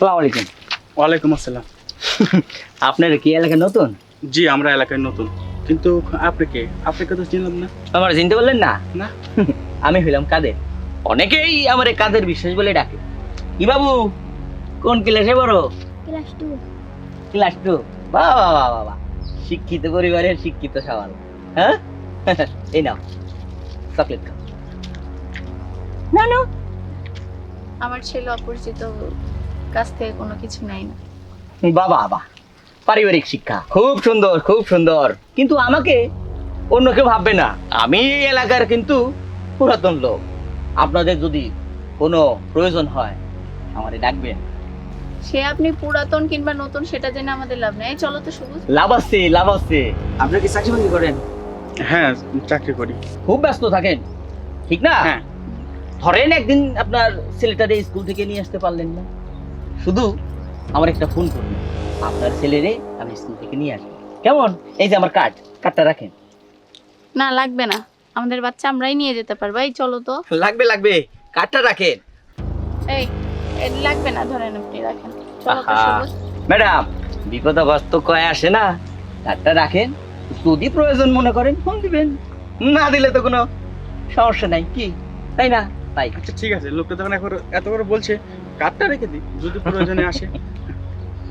সালাম আলাইকুম। ওয়ালাইকুম আসসালাম। আপনার কি এলাকা নতুন? জি আমরা এলাকায় নতুন। কিন্তু আপনি কে? আপনাকে তো চিনলাম না? আমার চিনতে বললেন না? না? আমি হইলাম কাদের। অনেকেই আমার কাদের বিশ্বাস বলে ডাকে। কি বাবু? কোন ক্লাসে বড় ক্লাস টু ক্লাস টু বাবা বাবা বাবা শিক্ষিত পরিবারের শিক্ষিত সওয়াল। হ্যাঁ? এই নাও। চকলেট খাও। না না আমার ছেলে অপরিচিত। কাছ থেকে কোনো কিছু নেয় না। বাবা বাবা পারিবারিক শিক্ষা। খুব সুন্দর খুব সুন্দর। কিন্তু আমাকে অন্য কেউ ভাববে না। আমি এই এলাকার কিন্তু পুরাতন লোক। আপনাদের যদি কোনো প্রয়োজন হয় আমারে ডাকবেন। সে আপনি পুরাতন কিংবা নতুন সেটা জেনে আমাদের লাভ নেই। চলো তো সবুজ। লাভ আছে লাভ আছে আপনার কি চাকরি বাকরি করেন? হ্যাঁ চাকরি করি। খুব ব্যস্ত থাকেন। ঠিক না? হ্যাঁ। ধরেন একদিন আপনার ছেলেটারে স্কুল থেকে নিয়ে আসতে পারলেন না। শুধু আমার একটা ফোন করুন। আপনার ছেলেরে আমি স্কুল থেকে নিয়ে আসব। কেমন? এই যে আমার কার্ড কার্ডটা রাখেন। না লাগবে না। আমাদের বাচ্চা আমরাই নিয়ে যেতে পারব। এই চলো তো। লাগবে লাগবে। কার্ডটা রাখেন। এই লাগবে না ধরেন আপনি রাখেন। চলো তো আহা। সবুজ ম্যাডাম বিপদগ্রস্ত কয়ে আসে না? কার্ডটা রাখেন যদি প্রয়োজন মনে করেন ফোন দিবেন। না দিলে তো কোনো সমস্যা নাই। কি? তাই না? তাই। আচ্ছা ঠিক আছে। লোকটা তখন এখন এত করে বলছে। কার্ডটা রেখে দিই যদি প্রয়োজনে আসে।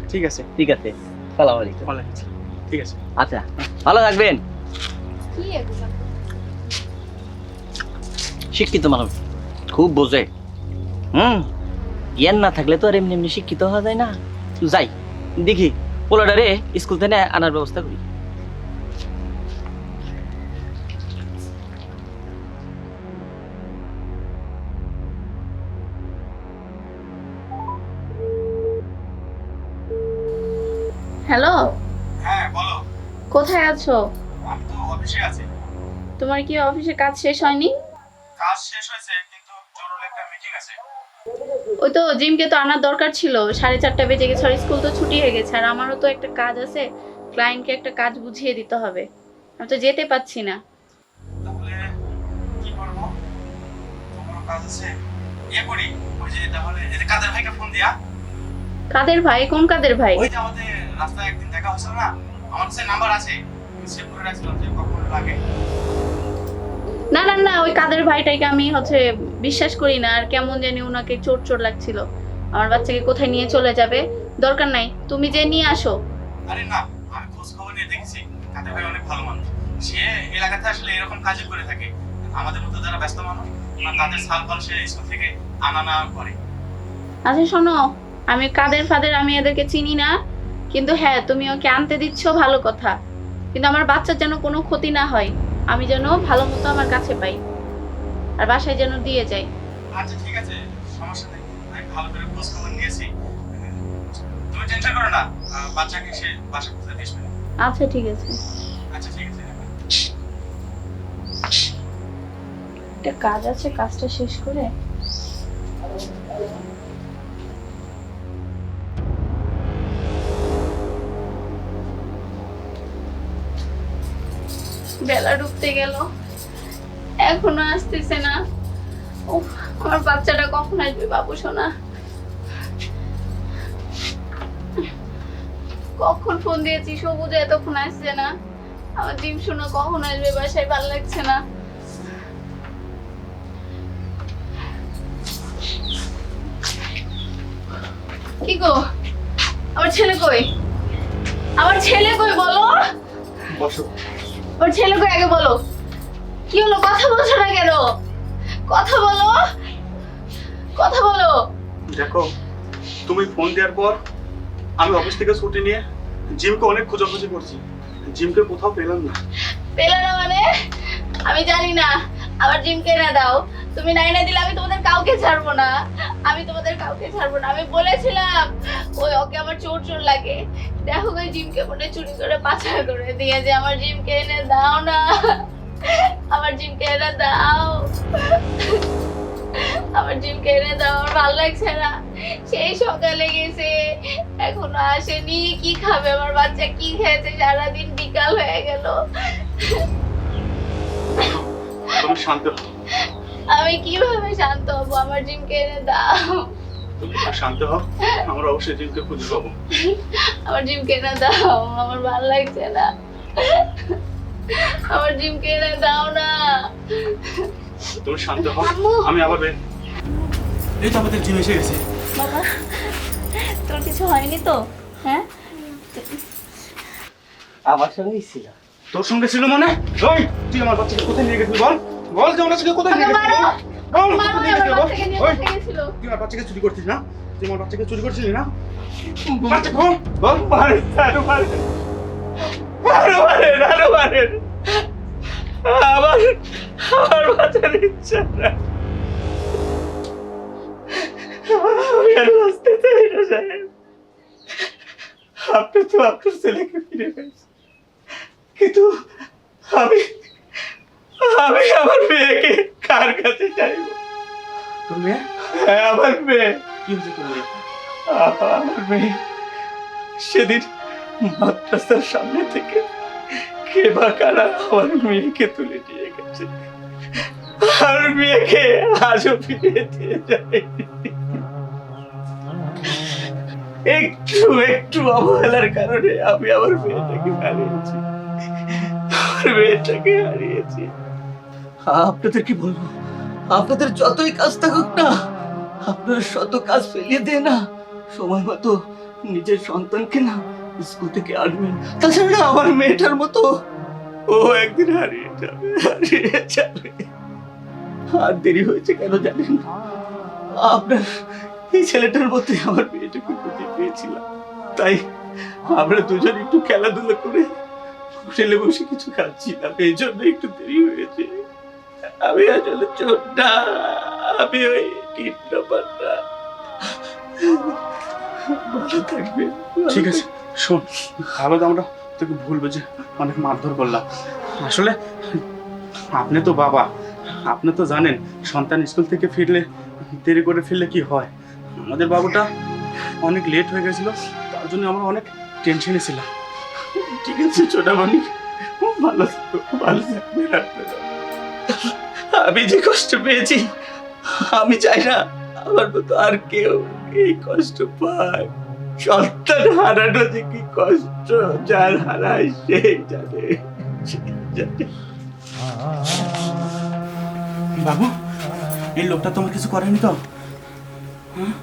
ঠিক আছে। ঠিক আছে। সালাম আলাইকুম। ওয়ালাইকুম। ঠিক আছে। আচ্ছা ভালো থাকবেন। কি এগুলো? শিক্ষিত মানুষ। খুব বোঝে। হুম জ্ঞান না থাকলে তো আর এমনি এমনি শিক্ষিত হওয়া যায় না। যাই দেখি পোলাডারে স্কুল থেকে আনার ব্যবস্থা করি। হ্যালো? হ্যাঁ বলো। কোথায় আছো? আমি তো অফিসে আছি। তোমার কি অফিসে কাজ শেষ হয়নি? কাজ শেষ হয়েছে কিন্তু জরুরি একটা মিটিং আছে। ওই তো জিমকে তো আনার দরকার ছিল। সাড়ে চারটা বেজে গেছে আর স্কুল তো ছুটি হয়ে গেছে আর আমারও তো একটা কাজ আছে। ক্লায়েন্টকে একটা কাজ বুঝিয়ে দিতে হবে। আমি তো যেতে পাচ্ছি না। তাহলে কি করব? তোমার কাজ আছে। ইয়ে করি ওই যে তাহলে এই যে কাদের ভাইকে ফোন দিয়া? কাদের ভাই? কোন কাদের ভাই? ওই যে আমাদের রাস্তায় একদিন দেখা হয়েছিল না? আমার কাছে নাম্বার আছে। সেভ করে রাখছিলাম যে কখন লাগে। না না না ওই কাদের ভাইটাকে আমি হচ্ছে বিশ্বাস করি না। আর কেমন জানি ওনাকে লাগছিল। আমার বাচ্চাকে কোথায় নিয়ে চলে যাবে? দরকার নাই। তুমি যে নিয়ে আসো। আরে না আমি খোঁজ খবর নিয়ে দেখেছি। কাদের ভাই অনেক ভালো মানুষ। সে এলাকাতে আসলে এরকম কাজই করে থাকে। আমাদের মতো যারা ব্যস্ত মানুষ না তাদের সাল ফাল সে স্কুল থেকে আনা না করে। আচ্ছা শোনো আমি কাদের ফাদের আমি এদেরকে চিনি না। কিন্তু হ্যাঁ তুমি ওকে আনতে দিচ্ছ ভালো কথা। কিন্তু আমার বাচ্চার যেন কোনো ক্ষতি না হয় আমি যেন ভালো মতো আমার কাছে পাই আর বাসায় যেন দিয়ে যাই। আচ্ছা ঠিক আছে সমস্যা নেই। আমি ভালো করে খোঁজ খবর নিয়েছি। তুমি টেনশন করো না বাচ্চাকে সে বাসা পৌঁছে দিয়ে আসবে। আচ্ছা ঠিক আছে। আচ্ছা ঠিক আছে একটা কাজ আছে কাজটা শেষ করে। বেলা ডুবতে গেল। এখনও আসতেছে না। উফ, আমার বাচ্চাটা কখন আসবে বাবু সোনা? কখন ফোন দিয়েছি? সবুজ এতক্ষণ আসছে না। আমার ডিম শোনা কখন আসবে? বাসায় ভালো লাগছে না। কি গো? আমার ছেলে কই? আমার ছেলে কই বলো? বসো। আমার ছেলেকে আগে বলো। কি হলো? কথা বলছো না কেন? কথা বলো। কথা বলো। দেখো তুমি ফোন দেওয়ার পর আমি অফিস থেকে ছুটি নিয়ে জিমকে অনেক খোঁজাখুঁজি করছি। জিমকে কোথাও পেলাম না। পেলে না মানে? আমি জানি না। আমার জিমকে না দাও। তুমি নাই না দিলে আমি তোমাদের কাউকে ছাড়বো না। আমি তোমাদের কাউকে ছাড়বো না। আমি বলেছিলাম, ওই, ওকে আমার চোর চোর লাগে। দেখো ওই জিমকে মনে চুরি করে পাচার করে দিয়ে যে আমার জিমকে এনে দাও না। আমার জিমকে এনে দাও। আমার জিমকে এনে দাও। আমার ভালো লাগছে না। সেই সকালে গেছে। এখনও আসেনি। কি খাবে? আমার বাচ্চা কি খেয়েছে? সারাদিন বিকাল হয়ে গেল। তুমি শান্ত হও আমি কীভাবে শান্ত হব? আমার জিমকে এনে দাও। তুমি শান্ত হও? আমরা অবশ্যই জিমকে খুঁজে পাবো। আমার জিম কেনা দাও। আমার ভালো লাগছে না। আমার জিম কেনা দাও না। তুমি শান্ত হও। আমি আবার বের এই তো আমাদের জিম এসে গেছে। বাবা তোর কিছু হয়নি তো? হ্যাঁ? আমার সঙ্গেই ছিল। তোর সঙ্গে ছিল মানে? ওই তুই আমার বাচ্চাকে কোথায় নিয়ে গেছিলি বল? বল যে বাচ্চাকে কোথায় নিয়ে বল কোথায় নিয়ে বাচ্চাকে ওই তুই আমার বাচ্চাকে চুরি করছিস না? তুই আমার বাচ্চাকে চুরি করছিলি না? বাচ্চা বল বল মারে আরও মারে। আরও মারে আরও মারে। আমার আমার বাচ্চার ইচ্ছা না আমি আর বাঁচতে চাই না সাহেব। আপনি তো আপনার ছেলেকে ফিরে পেয়েছেন। কিন্তু আমি আমি আমার মেয়েকে কার কাছে চাইব? তোর মেয়ে? হ্যাঁ আমার মেয়ে। কি হয়েছে তোর মেয়ে? আমার মেয়ে। সেদিন মাদ্রাসার সামনে থেকে কে বা কারা আমার মেয়েকে তুলে নিয়ে গেছে। আর মেয়েকে আজও ফিরে দিয়ে যায় একটু একটু অবহেলার কারণে আমি আমার মেয়েটাকে হারিয়েছি। আমার মেয়েটাকে হারিয়েছি। আপনাদের কি বলব? আপনাদের যতই কাজ থাকুক না, আপনারা শত কাজ ফেলিয়ে দেয় না। সময় মতো নিজের সন্তানকে না স্কুল থেকে আনবেন। তাছাড়া আমার মেয়েটার মতো। ও একদিন হারিয়ে যাবে হারিয়ে যাবে। আর দেরি হয়েছে কেন জানেন আপনার এই ছেলেটার মধ্যে আমার মেয়েটাকে খুঁজে পেয়েছিলাম। তাই আমরা দুজন একটু খেলাধুলা করে হোটেলে বসে কিছু খাচ্ছিলাম। এই জন্য একটু দেরি হয়েছে। আমি আসলে চোরটা আমি ওই ভালো থাকবেন ঠিক আছে শোন ভালো তো আমরা তোকে ভুল বুঝে অনেক মারধর করলাম। আসলে আপনি তো বাবা আপনি তো জানেন সন্তান স্কুল থেকে ফিরলে দেরি করে ফিরলে কি হয়? আমাদের বাবুটা অনেক লেট হয়ে গেছিল তার জন্য আমরা অনেক টেনশনে ছিলাম ঠিক আছে ভালো থাকো, ভালো থাকবেন আপনারা। আমি যে কষ্ট পেয়েছি আমি চাই না আমার মতো আর কেউ এই কষ্ট পায়। সন্তান হারানো যে কি কষ্ট যার হারায় জানে জানে। বাবু এই লোকটা তোমার কিছু করেনি তো? হ্যাঁ?